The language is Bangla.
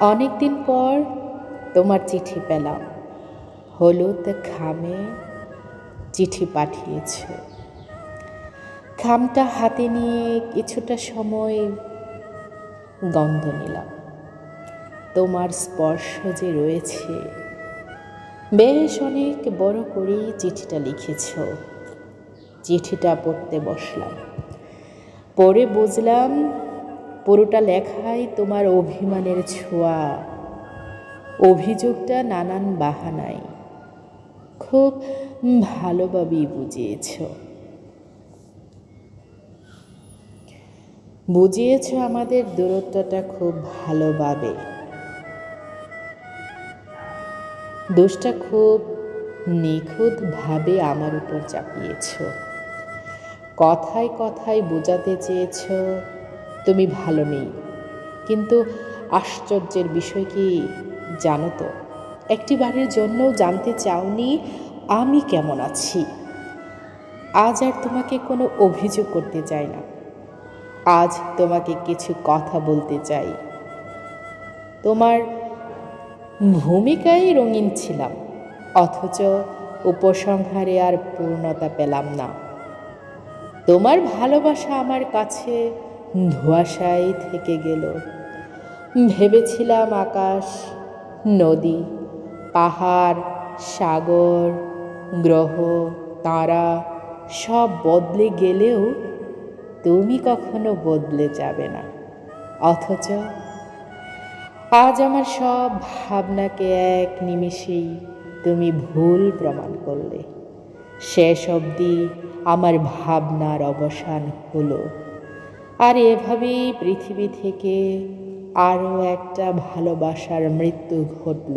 অনেক দিন পর তোমার চিঠি পেলাম। হলুদ খামে চিঠি পাঠিয়েছ। খামটা হাতে নিয়ে কিছুটা সময় গন্ধ নিলাম। তোমার স্পর্শ যে রয়েছে, বেশ অনেক বড় করেই চিঠিটা লিখেছ। চিঠিটা পড়তে বসলাম। পড়ে বুঝলাম পুরোটা লেখায় তোমার অভিমানের ছোঁয়া। অভিযোগটা নানান বাহানায়। খুব ভালোভাবেই বুঝিয়েছ। বুঝিয়েছ আমাদের দূরত্বটা খুব ভালোভাবে। দোষটা খুব নিখুঁতভাবে আমার উপর চাপিয়েছ। কথায় কথায় বোঝাতে চেয়েছ। তুমি ভালো নেই। কিন্তু আশ্চর্যের বিষয় কি জানো তো? একটি বারের জন্যও জানতে চাওনি আমি কেমন আছি। আজ আর তোমাকে কোনো অভিযোগ করতে চাই না। আজ তোমাকে কিছু কথা বলতে চাই। তোমার ভূমিকায় রঙিন ছিলাম, অথচ উপসংহারে আর পূর্ণতা পেলাম না। তোমার ভালোবাসা আমার কাছে ধোয়াশায় থেকে গেল। ভেবেছিলাম আকাশ, নদী, পাহাড়, সাগর, গ্রহ, তারা সব বদলে গেলেও তুমি কখনো বদলে যাবে না। অথচ আজ আমার সব ভাবনাকে এক নিমিষেই তুমি ভুল প্রমাণ করলে। শেষ অবধি আমার ভাবনার অবসান হলো। আর এভাবেই পৃথিবী থেকে আরও একটা ভালোবাসার মৃত্যু ঘটল।